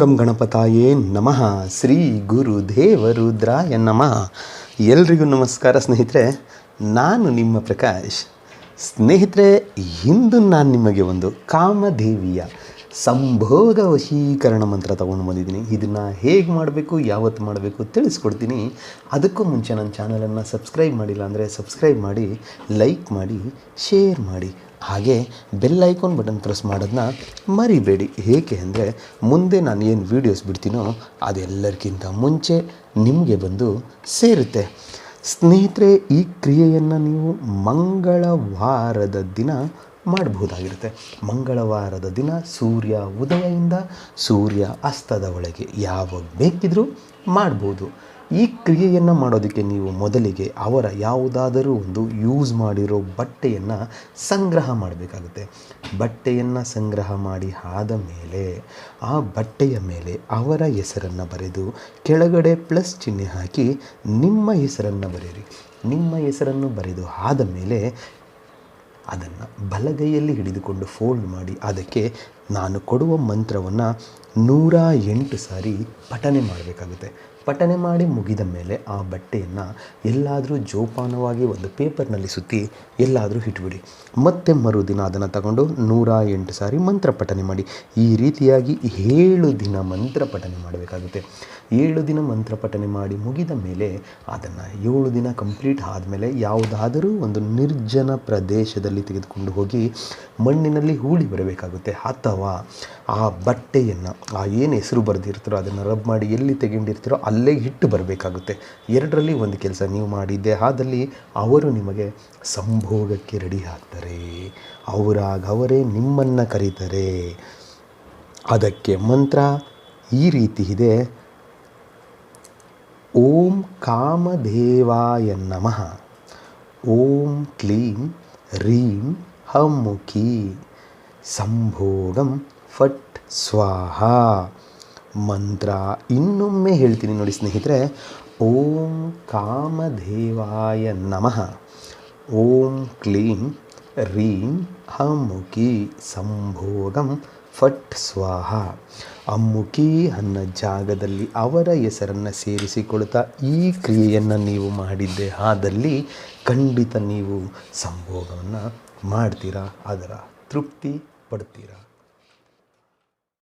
ಗಂ ಗಣಪತಾಯೇ ನಮಃ. ಶ್ರೀ ಗುರು ದೇವರುದ್ರಾಯ ನಮಃ. ಎಲ್ರಿಗೂ ನಮಸ್ಕಾರ ಸ್ನೇಹಿತರೆ, ನಾನು ನಿಮ್ಮ ಪ್ರಕಾಶ್. ಸ್ನೇಹಿತರೆ, ಇಂದು ನಾನು ನಿಮಗೆ ಒಂದು ಕಾಮದೇವಿಯ ಸಂಭೋಗ ವಶೀಕರಣ ಮಂತ್ರ ತಗೊಂಡು ಬಂದಿದ್ದೀನಿ. ಇದನ್ನು ಹೇಗೆ ಮಾಡಬೇಕು, ಯಾವತ್ತು ಮಾಡಬೇಕು ತಿಳಿಸ್ಕೊಡ್ತೀನಿ. ಅದಕ್ಕೂ ಮುಂಚೆ ನನ್ನ ಚಾನಲನ್ನು ಸಬ್ಸ್ಕ್ರೈಬ್ ಮಾಡಿಲ್ಲ ಅಂದರೆ ಸಬ್ಸ್ಕ್ರೈಬ್ ಮಾಡಿ, ಲೈಕ್ ಮಾಡಿ, ಶೇರ್ ಮಾಡಿ. ಹಾಗೆ ಬೆಲ್ ಐಕಾನ್ ಬಟನ್ ಪ್ರೆಸ್ ಮಾಡೋದನ್ನ ಮರಿಬೇಡಿ. ಏಕೆ ಅಂದರೆ ಮುಂದೆ ನಾನು ಏನು ವೀಡಿಯೋಸ್ ಬಿಡ್ತೀನೋ ಅದೆಲ್ಲರಿಗಿಂತ ಮುಂಚೆ ನಿಮಗೆ ಬಂದು ಸೇರುತ್ತೆ. ಸ್ನೇಹಿತರೆ, ಈ ಕ್ರಿಯೆಯನ್ನು ನೀವು ಮಂಗಳವಾರದ ದಿನ ಮಾಡಬಹುದಾಗಿರುತ್ತೆ. ಮಂಗಳವಾರದ ದಿನ ಸೂರ್ಯ ಉದಯದಿಂದ ಸೂರ್ಯ ಅಸ್ತದ ಒಳಗೆ ಯಾವಾಗ ಬೇಕಿದ್ರೂ ಮಾಡ್ಬೋದು. ಈ ಕ್ರಿಯೆಯನ್ನು ಮಾಡೋದಕ್ಕೆ ನೀವು ಮೊದಲಿಗೆ ಅವರ ಯಾವುದಾದರೂ ಒಂದು ಯೂಸ್ ಮಾಡಿರೋ ಬಟ್ಟೆಯನ್ನು ಸಂಗ್ರಹ ಮಾಡಬೇಕಾಗುತ್ತೆ. ಬಟ್ಟೆಯನ್ನು ಸಂಗ್ರಹ ಮಾಡಿ ಆದ ಮೇಲೆ ಆ ಬಟ್ಟೆಯ ಮೇಲೆ ಅವರ ಹೆಸರನ್ನು ಬರೆದು ಕೆಳಗಡೆ ಪ್ಲಸ್ ಚಿಹ್ನೆ ಹಾಕಿ ನಿಮ್ಮ ಹೆಸರನ್ನು ಬರೆಯಿರಿ. ನಿಮ್ಮ ಹೆಸರನ್ನು ಬರೆದು ಆದ ಮೇಲೆ ಅದನ್ನು ಬಲಗೈಯಲ್ಲಿ ಹಿಡಿದುಕೊಂಡು ಫೋಲ್ಡ್ ಮಾಡಿ ಅದಕ್ಕೆ ನಾನು ಕೊಡುವ ಮಂತ್ರವನ್ನು ನೂರ ಎಂಟು ಸಾರಿ ಪಠನೆ ಮಾಡಬೇಕಾಗುತ್ತೆ. ಪಠನೆ ಮಾಡಿ ಮುಗಿದ ಮೇಲೆ ಆ ಬಟ್ಟೆಯನ್ನು ಎಲ್ಲಾದರೂ ಜೋಪಾನವಾಗಿ ಒಂದು ಪೇಪರ್ನಲ್ಲಿ ಸುತ್ತಿ ಎಲ್ಲಾದರೂ ಇಟ್ಬಿಡಿ. ಮತ್ತೆ ಮರುದಿನ ಅದನ್ನು ತಗೊಂಡು ನೂರ ಎಂಟು ಸಾರಿ ಮಂತ್ರ ಪಠನೆ ಮಾಡಿ. ಈ ರೀತಿಯಾಗಿ ಏಳು ದಿನ ಮಂತ್ರ ಪಠನೆ ಮಾಡಬೇಕಾಗುತ್ತೆ. ಏಳು ದಿನ ಮಂತ್ರ ಪಠನೆ ಮಾಡಿ ಮುಗಿದ ಮೇಲೆ ಅದನ್ನು ಏಳು ದಿನ ಕಂಪ್ಲೀಟ್ ಆದಮೇಲೆ ಯಾವುದಾದರೂ ಒಂದು ನಿರ್ಜನ ಪ್ರದೇಶದಲ್ಲಿ ತೆಗೆದುಕೊಂಡು ಹೋಗಿ ಮಣ್ಣಿನಲ್ಲಿ ಹೂಳಿ ಬರಬೇಕಾಗುತ್ತೆ. ಅಥವಾ ಆ ಬಟ್ಟೆಯನ್ನು, ಆ ಏನು ಹೆಸರು ಬರೆದಿರ್ತೀರೋ ಅದನ್ನು ರಬ್ ಮಾಡಿ ಎಲ್ಲಿ ತೆಗೊಂಡಿರ್ತೀರೋ ಅಲ್ಲೇ ಹಿಟ್ಟು ಬರಬೇಕಾಗುತ್ತೆ. ಎರಡರಲ್ಲಿ ಒಂದು ಕೆಲಸ ನೀವು ಮಾಡಿದ್ದೆ, ಆದಲ್ಲಿ ಅವರು ನಿಮಗೆ ಸಂಭೋಗಕ್ಕೆ ರೆಡಿ ಆಗ್ತಾರೆ. ಅವರಾಗ ಅವರೇ ನಿಮ್ಮನ್ನು ಕರೀತಾರೆ. ಅದಕ್ಕೆ ಮಂತ್ರ ಈ ರೀತಿ ಇದೆ. ಓಂ ಕಾಮದೇವಾಯ ನಮಃ. ಓಂ ಕ್ಲೀಂ, ರೀಂ ಹಮ್ಮುಖಿ ಸಂಭೋಗಂ ಫಟ್ ಸ್ವಾಹ. ಮಂತ್ರ ಇನ್ನೊಮ್ಮೆ ಹೇಳ್ತೀನಿ ನೋಡಿ ಸ್ನೇಹಿತರೆ. ಓಂ ಕಾಮಧೇವಾಯ ನಮಃ. ಓಂ ಕ್ಲೀಂ ರೀಂ ಹಮ್ಮುಖಿ ಸಂಭೋಗಂ ಫಟ್ ಸ್ವಾಹ. ಅಮ್ಮುಖಿ ಅನ್ನ ಜಾಗದಲ್ಲಿ ಅವರ ಹೆಸರನ್ನು ಸೇರಿಸಿಕೊಳ್ತಾ ಈ ಕ್ರಿಯೆಯನ್ನು ನೀವು ಮಾಡಿದ್ದೆ ಆದಲ್ಲಿ ಖಂಡಿತ ನೀವು ಸಂಭೋಗವನ್ನು ಮಾಡ್ತೀರಾ ಅದರ ತೃಪ್ತಿ पढ़ती रहा।